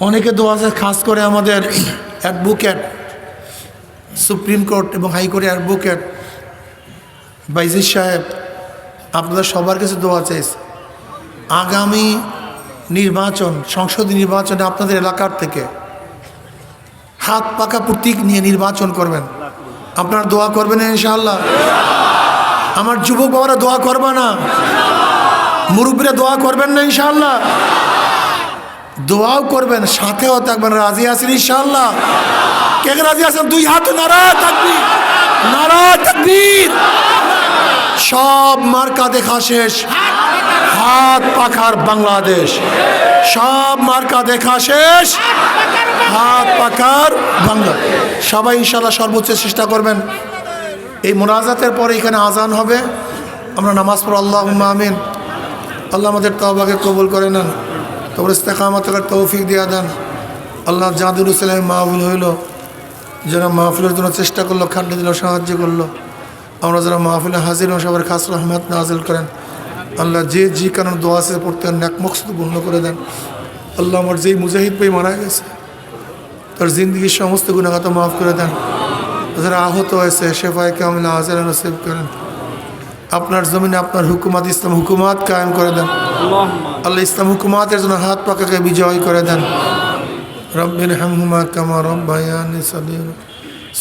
অনেকে দোয়া আছে, খাস করে আমাদের অ্যাডভোকেট সুপ্রিম কোর্ট এবং হাইকোর্টের অ্যাডভোকেট বাইজির সাহেব, আপনাদের সবার কাছে দোয়া চাইছে। আগামী নির্বাচন, সংসদ নির্বাচনে আপনাদের এলাকার থেকে হাত পাকা প্রতীক নিয়ে নির্বাচন করবেন। আপনার দোয়া করবেন ইনশাআল্লাহ? আমার যুবক বাবারা দোয়া করবে না? মুরব্বীরা দোয়া করবেন না ইনশাআল্লাহ? দোয়াও করবেন, সাথেও থাকবেন, রাজি আছেন ইনশাআল্লাহ? কে রাজি আছেন? দুই হাত নারা থাকবি নারা তাকবীর। সব মার্কা দেখা শেষ। হাত পাখার বাংলাদেশ। সব মার্কা দেখা শেষ। হাত পাখার বাংলা সবাই ইনশাল্লাহ সর্বোচ্চ চেষ্টা করবেন। এই মোনাজাতের পরে এখানে আজান হবে। আমরা নামাজ পড়ো আল্লাহ আমিন। আল্লাহ আমাদের তবাকে কবুল করে নেন। তোর ইস্তেকামত তৌফিক দিয়া দেন। আল্লাহ জাদুল ইসলাম মাহফিল হইল। যারা মাহফিলের জন্য চেষ্টা করল খান্ডে দিল, সাহায্য করল। আমরা যারা মাহফিলে হাজির হন, সবার খাস রহমত নাজিল করেন। আল্লাহ যে যে কারণ দোয়া আছে পড়তে ন্যাক মকসদ পূর্ণ করে দেন। আল্লাহ আমার যেই মুজাহিদ ভাই মারা গেছে, তার জিন্দগির সমস্ত গুণাগত মাফ করে দেন। যারা আহত হয়েছে, শেফায় কামিল হাজার নসিব করেন। আপনার জমিনে আপনার হুকুমাত ইসলাম হুকুমাত কায়েম করে দেন। আল্লাহ ইসলাম হুকুমাতের জন্য হাত পাকাকে বিজয় করে দেন। রব্বিন হামহুমা কামা রব্বায়ানি সাবির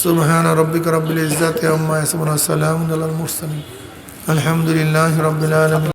সুবহান রব্বিকা রব্বিল ইজ্জাতি আম্মা ইয়াসিফুন ওয়া সালামুন আলাল মুরসালিন। আলহামদুলিল্লাহি রব্বিল আলামিন।